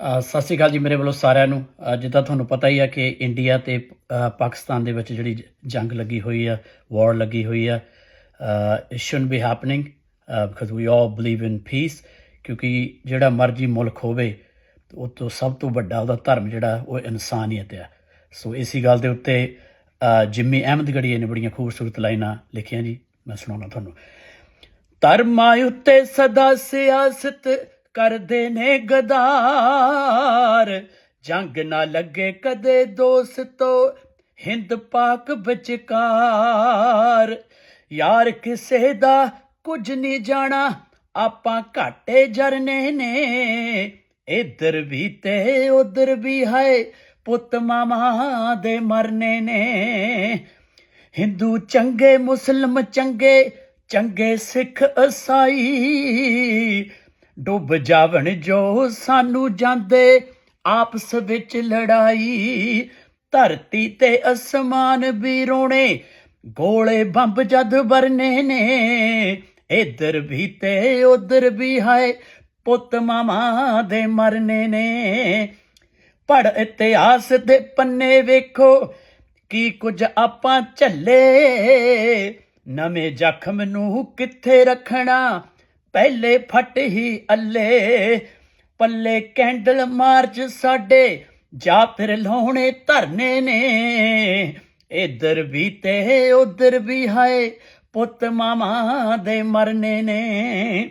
ਸਤਿ ਸ਼੍ਰੀ ਅਕਾਲ ਜੀ ਮੇਰੇ ਵੱਲੋਂ ਸਾਰਿਆਂ ਨੂੰ। ਜਿੱਦਾਂ ਤੁਹਾਨੂੰ ਪਤਾ ਹੀ ਆ ਕਿ ਇੰਡੀਆ ਤੇ ਪਾਕਿਸਤਾਨ ਦੇ ਵਿੱਚ ਜਿਹੜੀ ਜੰਗ ਲੱਗੀ ਹੋਈ ਆ ਵਾਰ ਲੱਗੀ ਹੋਈ ਆ। It shouldn't be happening because we all believe in peace ਕਿਉਂਕਿ ਜਿਹੜਾ ਮਰਜ਼ੀ ਮੁਲਕ ਹੋਵੇ ਉਹ ਤੋਂ ਸਭ ਤੋਂ ਵੱਡਾ ਉਹਦਾ ਧਰਮ ਜਿਹੜਾ ਉਹ ਇਨਸਾਨੀਅਤ ਆ। ਸੋ ਇਸੀ ਗੱਲ ਦੇ ਉੱਤੇ ਅ, ਜਿੰਮੀ ਅਹਿਮਦਗੜੀਏ ਨੇ ਬੜੀਆਂ ਖੂਬਸੂਰਤ ਲਾਈਨਾਂ ਲਿਖੀਆਂ ਜੀ ਮੈਂ ਸੁਣਾਉਣਾ ਤੁਹਾਨੂੰ। ਧਰਮਾਂ ਉੱਤੇ ਸਦਾ ਸਿਆਸਤ ਕਰਦੇ ਨੇ ਗਦਾਰ। ਜੰਗ ਨਾ ਲੱਗੇ ਕਦੇ ਦੋਸਤੋ ਹਿੰਦ ਪਾਕ ਵਿਚਕਾਰ। ਯਾਰ ਕਿਸੇ ਦਾ ਕੁਝ ਨਹੀਂ ਜਾਣਾ, ਆਪਾਂ ਘਾਟੇ ਜਰਨੇ ਨੇ। ਇਧਰ ਵੀ ਤੇ ਉਧਰ ਵੀ ਹੈ ਪੁੱਤ ਮਾਮਾ ਦੇ ਮਰਨੇ ਨੇ। ਹਿੰਦੂ ਚੰਗੇ, ਮੁਸਲਮ ਚੰਗੇ ਚੰਗੇ ਸਿੱਖ ਈਸਾਈ ਡੁੱਬ ਜਾਵਣ ਜੋ ਸਾਨੂੰ ਜਾਂਦੇ, ਆਪਸ ਵਿੱਚ ਲੜਾਈ। ਧਰਤੀ ਤੇ ਅਸਮਾਨ ਵੀ ਰੋਣੇ, ਗੋਲੇ ਬੰਬ ਜਦ ਵਰਨੇ ਨੇ। ਇੱਧਰ ਵੀ ਤੇ ਉਧਰ ਵੀ ਹੈ ਪੁੱਤ ਮਾਮਾ ਦੇ ਮਰਨੇ ਨੇ। ਪੜ ਇਤਿਹਾਸ ਦੇ ਪੰਨੇ ਵੇਖੋ, ਕੀ ਕੁਝ ਆਪਾਂ ਝੱਲੇ। ਨਵੇਂ ਜ਼ਖਮ ਨੂੰ ਕਿੱਥੇ ਰੱਖਣਾ? ਪਹਿਲੇ ਫਟ ਹੀ ਅੱਲੇ, ਪੱਲੇ ਕੈਂਡਲ ਮਾਰਚ ਸਾਡੇ, ਜਾ ਫਿਰ ਲਾਉਣੇ ਧਰਨੇ ਨੇ। ਇੱਧਰ ਵੀ ਤੇ ਉਧਰ ਵੀ ਹੈ ਪੁੱਤ ਮਾਮਾ ਦੇ ਮਰਨੇ ਨੇ।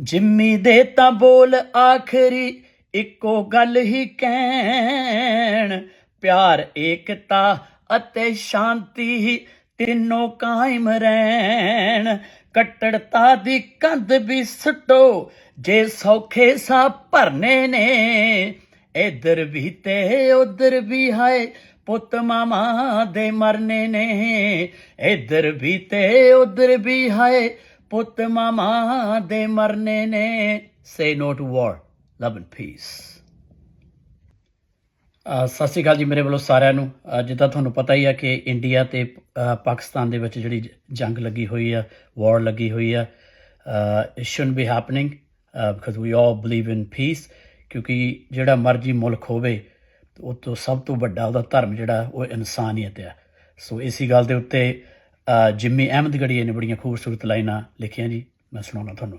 ਜਿੰਮੀ ਦੇ ਤਾਂ ਬੋਲ ਆਖਰੀ, ਇੱਕੋ ਗੱਲ ਹੀ ਕਹਿਣ। ਪਿਆਰ, ਏਕਤਾ ਅਤੇ ਸ਼ਾਂਤੀ ਤਿੰਨੋਂ ਕਾਇਮ ਰਹਿਣ। ਕੱਟੜਤਾ ਦੀ ਕੰਧ ਵੀ ਸੁੱਟੋ, ਜੇ ਸੌਖੇ ਸਾ ਭਰਨੇ ਨੇ। ਇਧਰ ਵੀ ਤੇ ਉਧਰ ਵੀ ਹੈ ਪੁੱਤ ਮਾਮਾ ਦੇ ਮਰਨੇ ਨੇ। ਇਧਰ ਵੀ ਤੇ ਉਧਰ ਵੀ ਹੈ ਪੁੱਤ ਮਾਮਾ ਦੇ ਮਰਨੇ ਨੇ। Say no to war love and peace Sat Shri Akal ਜੀ ਮੇਰੇ ਵੱਲੋਂ ਸਾਰਿਆਂ ਨੂੰ। ਜਿੱਦਾਂ ਤੁਹਾਨੂੰ ਪਤਾ ਹੀ ਆ ਕਿ ਇੰਡੀਆ ਤੇ ਪਾਕਿਸਤਾਨ ਦੇ ਵਿੱਚ ਜਿਹੜੀ ਜੰਗ ਲੱਗੀ ਹੋਈ ਆ ਵਾਰ ਲੱਗੀ ਹੋਈ ਆ it shouldn't be happening because we all believe in peace ਕਿਉਂਕਿ ਜਿਹੜਾ ਮਰਜ਼ੀ ਮੁਲਕ ਹੋਵੇ ਉਹ ਤੋਂ ਸਭ ਤੋਂ ਵੱਡਾ ਉਹਦਾ ਧਰਮ ਜਿਹੜਾ ਉਹ ਇਨਸਾਨੀਅਤ ਆ। ਸੋ ਇਸੀ ਗੱਲ ਦੇ ਉੱਤੇ ਅ, ਜਿੰਮੀ ਅਹਿਮਦਗੜੀਏ ਨੇ ਬੜੀਆਂ ਖੂਬਸੂਰਤ ਲਾਈਨਾਂ ਲਿਖੀਆਂ ਜੀ ਮੈਂ ਸੁਣਾਉਣਾ ਤੁਹਾਨੂੰ।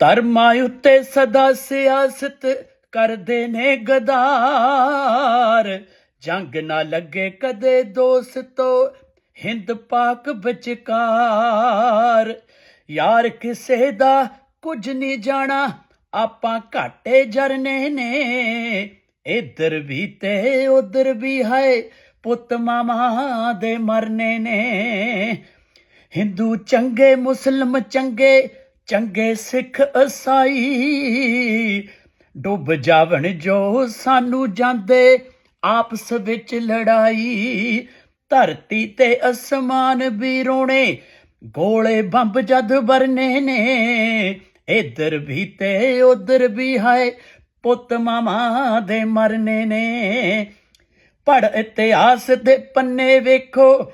ਧਰਮਾਂ ਉੱਤੇ ਸਦਾ ਸਿਆਸਤ ਕਰਦੇ ਨੇ ਗਦਾਰ। ਜੰਗ ਨਾ ਲੱਗੇ ਕਦੇ ਦੋਸਤੋ ਹਿੰਦ ਪਾਕ ਵਿਚਕਾਰ। ਯਾਰ ਕਿਸੇ ਦਾ ਕੁਝ ਨਹੀਂ ਜਾਣਾ, ਆਪਾਂ ਘਾਟੇ ਜਰਨੇ ਨੇ। ਇਧਰ ਵੀ ਤੇ ਉਧਰ ਵੀ ਹੈ ਪੁੱਤ ਮਾਮਾ ਦੇ ਮਰਨੇ ਨੇ। ਹਿੰਦੂ ਚੰਗੇ, ਮੁਸਲਮ ਚੰਗੇ ਚੰਗੇ ਸਿੱਖ ਈਸਾਈ ਡੁੱਬ ਜਾਵਣ ਜੋ ਸਾਨੂੰ ਜਾਂਦੇ, ਆਪਸ ਵਿੱਚ ਲੜਾਈ। ਧਰਤੀ ਤੇ ਅਸਮਾਨ ਵੀ ਰੋਣੇ, ਗੋਲੇ ਬੰਬ ਜਦ ਵਰਨੇ ਨੇ। ਇੱਧਰ ਵੀ ਤੇ ਉਧਰ ਵੀ ਹੈ ਪੁੱਤ ਮਾਮਾ ਦੇ ਮਰਨੇ ਨੇ। ਪੜ ਇਤਿਹਾਸ ਦੇ ਪੰਨੇ ਵੇਖੋ,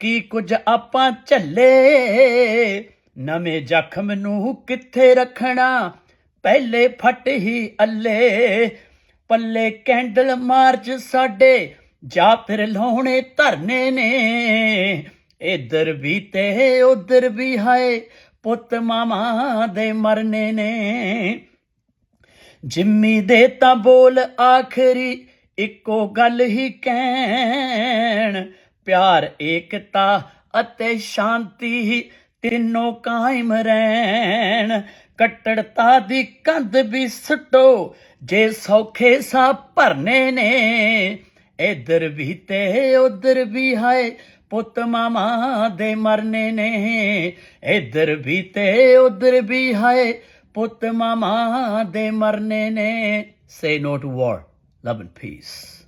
ਕੀ ਕੁਝ ਆਪਾਂ ਝੱਲੇ। ਨਵੇਂ ਜ਼ਖਮ ਨੂੰ ਕਿੱਥੇ ਰੱਖਣਾ? ਪਹਿਲੇ ਫਟ ਹੀ ਅੱਲੇ, ਪੱਲੇ ਕੈਂਡਲ ਮਾਰਚ ਸਾਡੇ, ਜਾ ਫਿਰ ਲਾਉਣੇ ਧਰਨੇ ਨੇ। ਇੱਧਰ ਵੀ ਤੇ ਉਧਰ ਵੀ ਹੈ ਪੁੱਤ ਮਾਮਾ ਦੇ ਮਰਨੇ ਨੇ। ਜਿੰਮੀ ਦੇ ਤਾਂ ਬੋਲ ਆਖਰੀ, ਇੱਕੋ ਗੱਲ ਹੀ ਕਹਿਣ। ਪਿਆਰ, ਏਕਤਾ ਅਤੇ ਸ਼ਾਂਤੀ ਤਿੰਨੋਂ ਕਾਇਮ ਰਹਿਣ। ਕੱਟੜਤਾ ਦੀ ਕੰਧ ਵੀ ਸੁੱਟੋ, ਜੇ ਸੌਖੇ ਸਾ ਭਰਨੇ ਨੇ। ਇੱਧਰ ਵੀ ਤੇ ਉਧਰ ਵੀ ਹੈ ਪੁੱਤ ਮਾਮਾ ਦੇ ਮਰਨੇ ਨੇ। ਇਧਰ ਵੀ ਤੇ ਉਧਰ ਵੀ ਹਾਏ, ਪੁੱਤ ਮਾਮਾ ਦੇ ਮਰਨੇ ਨੇ। Say no to war love and peace